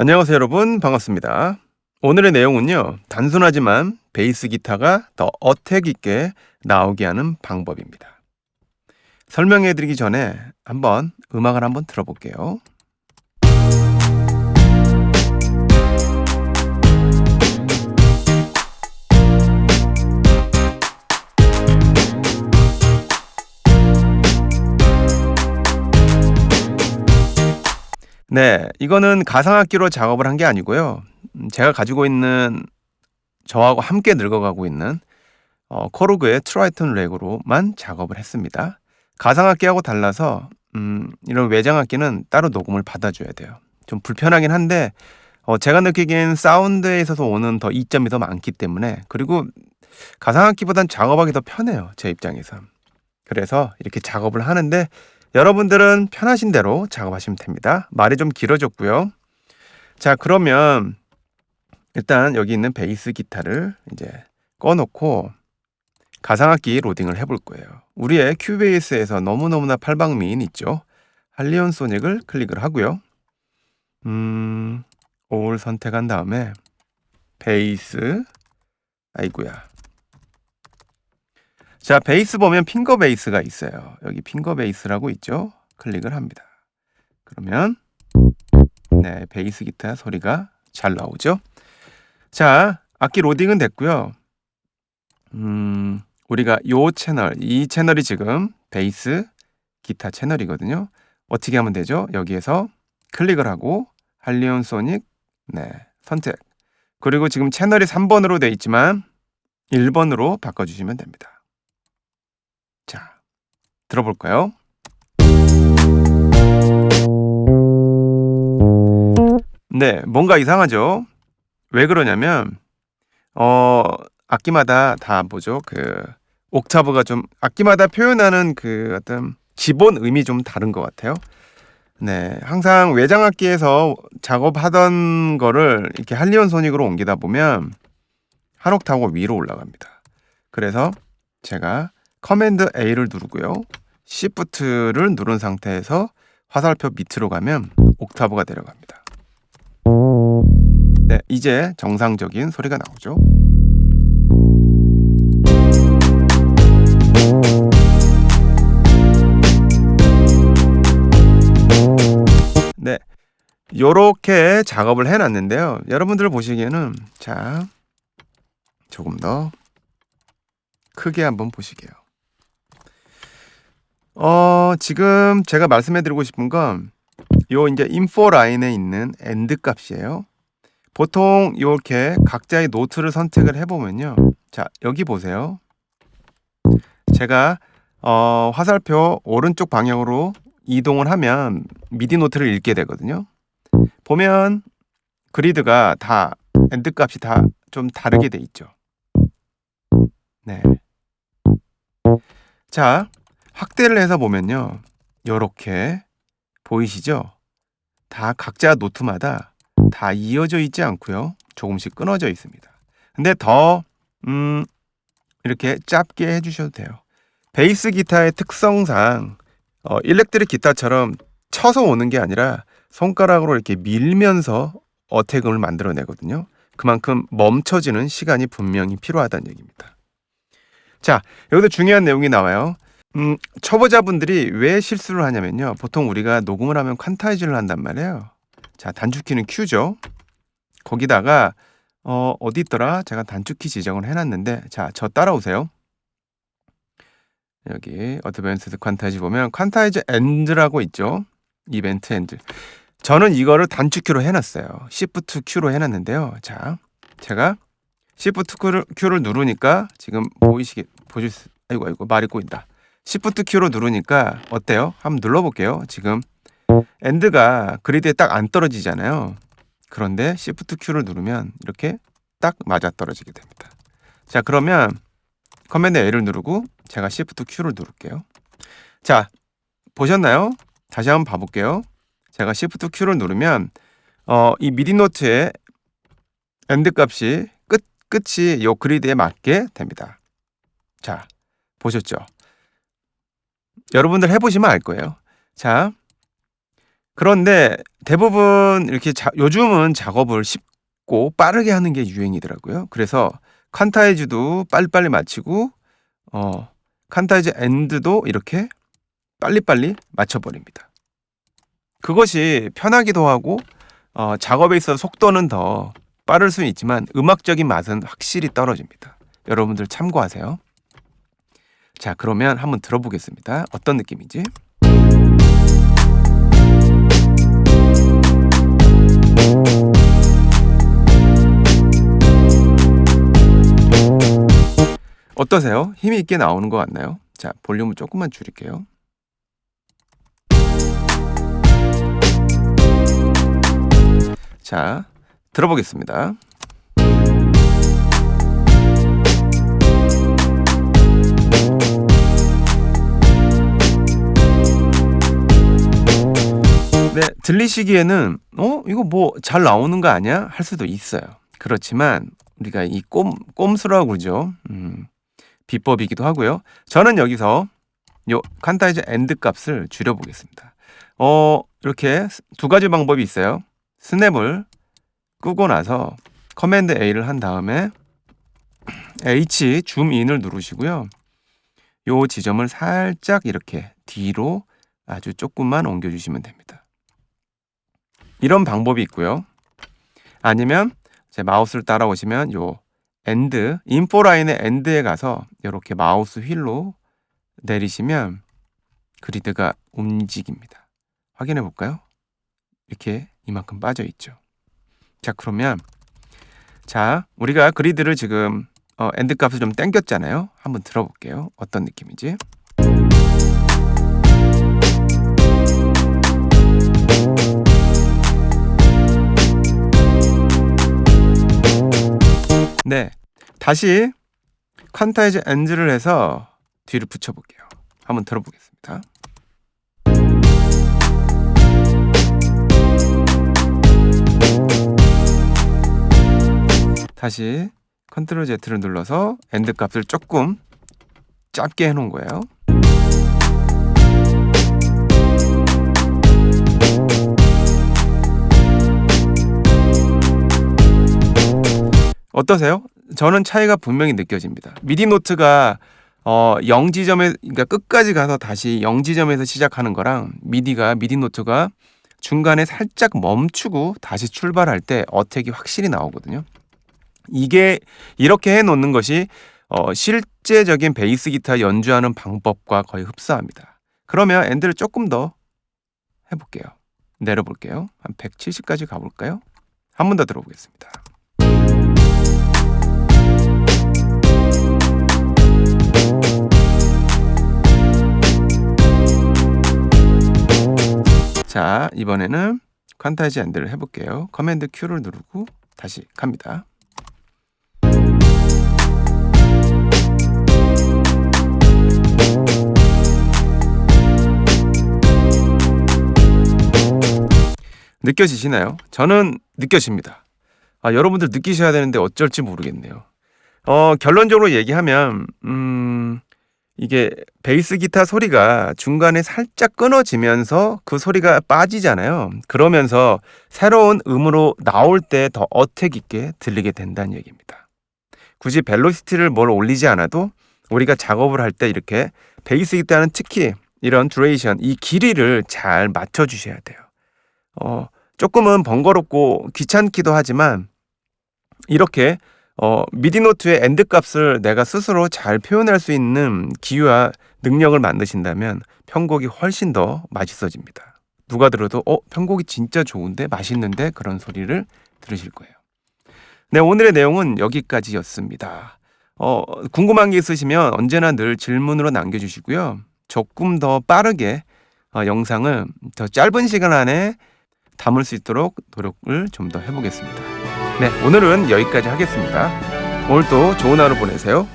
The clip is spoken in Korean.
안녕하세요 여러분 반갑습니다. 오늘의 내용은요 단순하지만 베이스 기타가 더 어택 있게 나오게 하는 방법입니다. 설명해 드리기 전에 한번 음악을 한번 들어볼게요. 네, 이거는 가상악기로 작업을 한 게 아니고요. 음, 제가 가지고 있는 저하고 함께 늙어가고 있는 어, 코르그의 트라이톤 렉으로만 작업을 했습니다. 가상악기하고 달라서 음, 이런 외장악기는 따로 녹음을 받아줘야 돼요. 좀 불편하긴 한데 어, 제가 느끼기엔 사운드에 있어서 오는 더 이점이 더 많기 때문에 그리고 가상악기보단 작업하기 더 편해요. 제 입장에서. 그래서 이렇게 작업을 하는데 여러분들은 편하신 대로 작업하시면 됩니다. 말이 좀 길어졌고요. 자, 그러면 일단 여기 있는 베이스 기타를 이제 꺼놓고 가상악기 로딩을 해볼 거예요. 우리의 큐베이스에서 너무너무나 팔방미인 있죠. 할리온 소닉을 클릭을 하고요. 음, 올 선택한 다음에 베이스 아이구야 자, 베이스 보면 핑거 베이스가 있어요. 여기 핑거 베이스라고 있죠. 클릭을 합니다. 그러면 네, 베이스 기타 소리가 잘 나오죠. 자, 악기 로딩은 됐고요. 음, 우리가 요 채널, 이 채널이 지금 베이스 기타 채널이거든요. 어떻게 하면 되죠? 여기에서 클릭을 하고 할리온 소닉 네, 선택. 그리고 지금 채널이 3번으로 돼 있지만 1번으로 바꿔 주시면 됩니다. 자, 들어볼까요? 네, 뭔가 이상하죠? 왜 그러냐면, 어, 악기마다 다 뭐죠? 그, 옥타브가 좀, 악기마다 표현하는 그 어떤 기본 의미 좀 다른 것 같아요. 네, 항상 외장악기에서 작업하던 거를 이렇게 할리온 소닉으로 옮기다 보면 한 옥타브 위로 올라갑니다. 그래서 제가 커맨드 A를 누르고요. Shift를 누른 상태에서 화살표 밑으로 가면 옥타브가 내려갑니다. 네, 이제 정상적인 소리가 나오죠. 네. 요렇게 작업을 해 놨는데요. 여러분들 보시기에는 자 조금 더 크게 한번 보시게요. 어, 지금 제가 말씀해 드리고 싶은 건 요 이제 인포 라인에 있는 엔드 값이에요. 보통 이렇게 각자의 노트를 선택을 해 보면요. 자, 여기 보세요. 제가 어, 화살표 오른쪽 방향으로 이동을 하면 미디 노트를 읽게 되거든요. 보면 그리드가 다 엔드 값이 다 좀 다르게 돼 있죠. 네. 자, 확대를 해서 보면요. 요렇게 보이시죠? 다 각자 노트마다 다 이어져 있지 않고요. 조금씩 끊어져 있습니다. 근데 더 음, 이렇게 짧게 해주셔도 돼요. 베이스 기타의 특성상 어, 일렉트릭 기타처럼 쳐서 오는 게 아니라 손가락으로 이렇게 밀면서 어택음을 만들어내거든요. 그만큼 멈춰지는 시간이 분명히 필요하다는 얘기입니다. 자, 여기서 중요한 내용이 나와요. 음, 초보자분들이 왜 실수를 하냐면요. 보통 우리가 녹음을 하면 퀀타이즈를 한단 말이에요. 자, 단축키는 Q죠. 거기다가 어, 어디 있더라? 제가 단축키 지정을 해놨는데 자, 저 따라오세요. 여기 어드밴스드 퀀타이즈 보면 퀀타이즈 엔드라고 있죠. 이벤트 엔드. 저는 이거를 단축키로 해놨어요. Shift Q로 해놨는데요. 자, 제가 Shift Q를, 누르니까 지금 보이시게 보실 수, 아이고 아이고 말이 꼬인다. Shift Q로 누르니까 어때요? 한번 눌러볼게요. 지금 엔드가 그리드에 딱 안 떨어지잖아요. 그런데 Shift Q를 누르면 이렇게 딱 맞아 떨어지게 됩니다. 자 그러면 커맨드 A를 누르고 제가 Shift Q를 누를게요. 자 보셨나요? 다시 한번 봐볼게요. 제가 Shift Q를 누르면 어, 이 미디 노트의 엔드 값이 끝 끝이 요 그리드에 맞게 됩니다. 자 보셨죠? 여러분들 해보시면 알 거예요. 자, 그런데 대부분 이렇게 자, 요즘은 작업을 쉽고 빠르게 하는 게 유행이더라고요. 그래서 칸타이즈도 빨리빨리 마치고 어, 칸타이즈 엔드도 이렇게 빨리빨리 맞춰버립니다. 그것이 편하기도 하고 어, 작업에 있어서 속도는 더 빠를 수 있지만 음악적인 맛은 확실히 떨어집니다. 여러분들 참고하세요. 자, 그러면 한번 들어보겠습니다. 어떤 느낌인지. 어떠세요? 힘이 있게 나오는 것 같나요? 자, 볼륨을 조금만 줄일게요. 자, 들어보겠습니다. 네, 들리시기에는 어 이거 뭐 잘 나오는 거 아니야? 할 수도 있어요. 그렇지만 우리가 이 꼼 꼼수라고 그러죠. 음, 비법이기도 하고요. 저는 여기서 요 칸타이즈 엔드 값을 줄여 보겠습니다. 어, 이렇게 두 가지 방법이 있어요. 스냅을 끄고 나서 커맨드 A를 한 다음에 H 줌인을 누르시고요. 요 지점을 살짝 이렇게 뒤로 아주 조금만 옮겨 주시면 됩니다. 이런 방법이 있고요. 아니면 제 마우스를 따라오시면 요 엔드 인포 라인의 엔드에 가서 이렇게 마우스 휠로 내리시면 그리드가 움직입니다. 확인해 볼까요? 이렇게 이만큼 빠져 있죠. 자, 그러면 자, 우리가 그리드를 지금 어, 엔드 값을 좀 땡겼잖아요. 한번 들어볼게요. 어떤 느낌인지. 다시 퀀타이즈 엔드를 해서 뒤를 붙여 볼게요. 한번 들어보겠습니다. 다시 컨트롤 Z를 눌러서 엔드 값을 조금 짧게 해 놓은 거예요. 어떠세요? 저는 차이가 분명히 느껴집니다. 미디 노트가 어, 0 지점에 그러니까 끝까지 가서 다시 0 지점에서 시작하는 거랑 미디가 미디 노트가 중간에 살짝 멈추고 다시 출발할 때 어택이 확실히 나오거든요. 이게 이렇게 해 놓는 것이 어, 실제적인 베이스 기타 연주하는 방법과 거의 흡사합니다. 그러면 엔드를 조금 더 해볼게요. 내려볼게요. 한 170까지 가볼까요? 한 번 더 들어보겠습니다. 자, 이번에는 퀀타이즈 엔드를 해볼게요. 커맨드 Q를 누르고 다시 갑니다. 느껴지시나요? 저는 느껴집니다. 아, 여러분들 느끼셔야 되는데 어쩔지 모르겠네요. 어, 결론적으로 얘기하면, 음, 이게 베이스 기타 소리가 중간에 살짝 끊어지면서 그 소리가 빠지잖아요. 그러면서 새로운 음으로 나올 때 더 어택 있게 들리게 된다는 얘기입니다. 굳이 벨로시티를 뭘 올리지 않아도 우리가 작업을 할 때 이렇게 베이스 기타는 특히 이런 듀레이션, 이 길이를 잘 맞춰 주셔야 돼요. 어, 조금은 번거롭고 귀찮기도 하지만 이렇게 어, 미디 노트의 엔드 값을 내가 스스로 잘 표현할 수 있는 기회와 능력을 만드신다면 편곡이 훨씬 더 맛있어집니다. 누가 들어도 어, 편곡이 진짜 좋은데 맛있는데 그런 소리를 들으실 거예요. 네, 오늘의 내용은 여기까지였습니다. 어, 궁금한 게 있으시면 언제나 늘 질문으로 남겨주시고요. 조금 더 빠르게 어, 영상을 더 짧은 시간 안에 담을 수 있도록 노력을 좀 더 해보겠습니다. 네, 오늘은 여기까지 하겠습니다. 오늘도 좋은 하루 보내세요.